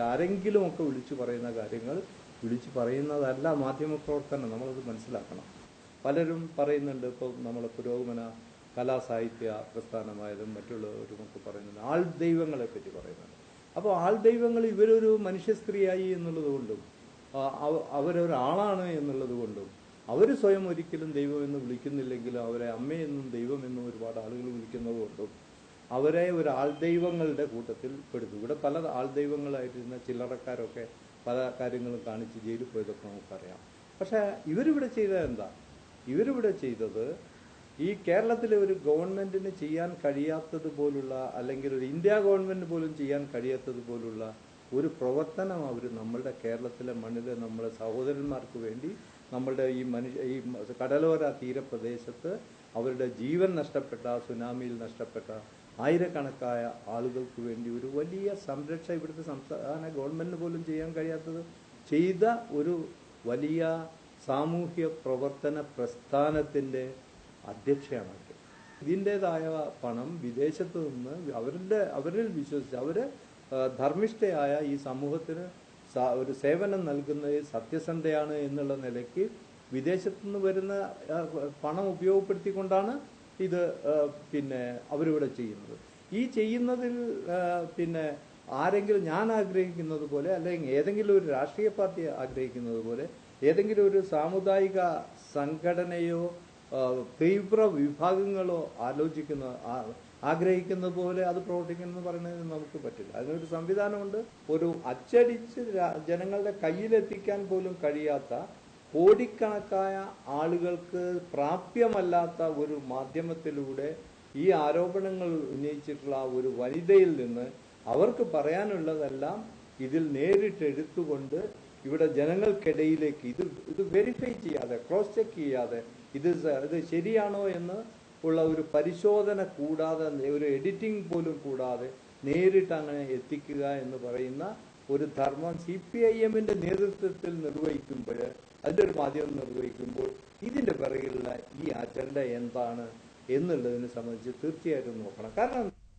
ആരെങ്കിലും ഒക്കെ വിളിച്ചു പറയുന്ന കാര്യങ്ങൾ വിളിച്ചു പറയുന്നതല്ല മാധ്യമപ്രവർത്തനം നമ്മളത് മനസ്സിലാക്കണം. പലരും പറയുന്നുണ്ട് ഇപ്പോൾ നമ്മളെ പുരോഗമന കലാസാഹിത്യ പ്രസ്ഥാനമായതും മറ്റുള്ളവരുമൊക്കെ പറയുന്നുണ്ട്. ആൾ ദൈവങ്ങളെ പറ്റി പറയുന്നുണ്ട്. അപ്പോൾ ആൾ ദൈവങ്ങൾ ഇവരൊരു മനുഷ്യ സ്ത്രീയായി എന്നുള്ളത് കൊണ്ടും അവരൊരാളാണ് എന്നുള്ളത് കൊണ്ടും അവർ സ്വയം ഒരിക്കലും ദൈവമെന്ന് വിളിക്കുന്നില്ലെങ്കിലും അവരെ അമ്മയെന്നും ദൈവമെന്നും ഒരുപാട് ആളുകൾ വിളിക്കുന്നത് കൊണ്ടും അവരെ ഒരു ആൾദൈവങ്ങളുടെ കൂട്ടത്തിൽ പെടുത്തും. ഇവിടെ പല ആൾദൈവങ്ങളായിട്ടിരുന്ന ചില്ലറക്കാരൊക്കെ പല കാര്യങ്ങളും കാണിച്ച് ജയിലിൽ പോയതൊക്കെ നമുക്കറിയാം. പക്ഷേ ഇവരിവിടെ ചെയ്ത എന്താ? ഇവരിവിടെ ചെയ്തത് ഈ കേരളത്തിലെ ഒരു ഗവൺമെന്റിന് ചെയ്യാൻ കഴിയാത്തത് പോലുള്ള അല്ലെങ്കിൽ ഒരു ഇന്ത്യ ഗവൺമെന്റ് പോലും ചെയ്യാൻ കഴിയാത്തത് പോലുള്ള ഒരു പ്രവർത്തനം അവർ നമ്മളുടെ കേരളത്തിലെ മണ്ണിലെ നമ്മുടെ സഹോദരന്മാർക്ക് വേണ്ടി നമ്മളുടെ ഈ മനുഷ്യ ഈ കടലോര തീരപ്രദേശത്ത് അവരുടെ ജീവൻ നഷ്ടപ്പെട്ട സുനാമിയിൽ നഷ്ടപ്പെട്ട ആയിരക്കണക്കായ ആളുകൾക്ക് വേണ്ടി ഒരു വലിയ സംരക്ഷ ഇവിടുത്തെ സംസ്ഥാന ഗവൺമെന്റിന് പോലും ചെയ്യാൻ കഴിയാത്തത് ചെയ്ത ഒരു വലിയ സാമൂഹ്യ പ്രവർത്തന പ്രസ്ഥാനത്തിന്റെ അധ്യക്ഷയാണ് ഇതിന്റേതായ പണം വിദേശത്ത് നിന്ന് അവരുടെ അവരിൽ വിശ്വസിച്ച് അവർ ധർമ്മിഷ്ഠയായ ഈ സമൂഹത്തിന് ഒരു സേവനം നൽകുന്നത് സത്യസന്ധയാണ് എന്നുള്ള നിലയ്ക്ക് വിദേശത്തുനിന്ന് വരുന്ന പണം ഉപയോഗപ്പെടുത്തിക്കൊണ്ടാണ് ഇത് പിന്നെ അവരിവിടെ ചെയ്യുന്നത്. ഈ ചെയ്യുന്നതിൽ പിന്നെ ആരെങ്കിലും ഞാൻ ആഗ്രഹിക്കുന്നത് പോലെ അല്ലെങ്കിൽ ഏതെങ്കിലും ഒരു രാഷ്ട്രീയ പാർട്ടി ആഗ്രഹിക്കുന്നത് പോലെ ഏതെങ്കിലും ഒരു സാമുദായിക സംഘടനയോ തീവ്ര വിഭാഗങ്ങളോ ആലോചിക്കുന്ന ആഗ്രഹിക്കുന്ന പോലെ അത് പ്രവർത്തിക്കണമെന്ന് പറയുന്നത് നമുക്ക് പറ്റില്ല. അതിനൊരു സംവിധാനമുണ്ട്. ഒരു അച്ചടിച്ച് ജനങ്ങളുടെ കയ്യിലെത്തിക്കാൻ പോലും കഴിയാത്ത കോടിക്കണക്കായ ആളുകൾക്ക് പ്രാപ്യമല്ലാത്ത ഒരു മാധ്യമത്തിലൂടെ ഈ ആരോപണങ്ങൾ ഉന്നയിച്ചിട്ടുള്ള ഒരു വനിതയിൽ നിന്ന് അവർക്ക് പറയാനുള്ളതെല്ലാം ഇതിൽ നേരിട്ട് എടുത്തുകൊണ്ട് ഇവിടെ ജനങ്ങൾക്കിടയിലേക്ക് ഇത് ഇത് വെരിഫൈ ചെയ്യാതെ ക്രോസ് ചെക്ക് ചെയ്യാതെ ഇത് ഇത് ശരിയാണോ എന്ന് ഉള്ള ഒരു പരിശോധന കൂടാതെ ഒരു എഡിറ്റിംഗ് പോലും കൂടാതെ നേരിട്ട് അങ്ങനെ എത്തിക്കുക എന്ന് പറയുന്ന ഒരു ധർമ്മം സി പി ഐ എമ്മിന്റെ നേതൃത്വത്തിൽ നിർവഹിക്കുമ്പോൾ അതിന്റെ ഒരു മാധ്യമം നിർവഹിക്കുമ്പോൾ ഇതിന്റെ പിറകിലുള്ള ഈ അജണ്ട എന്താണ് എന്നുള്ളതിനെ സംബന്ധിച്ച് തീർച്ചയായിട്ടും നോക്കണം. കാരണം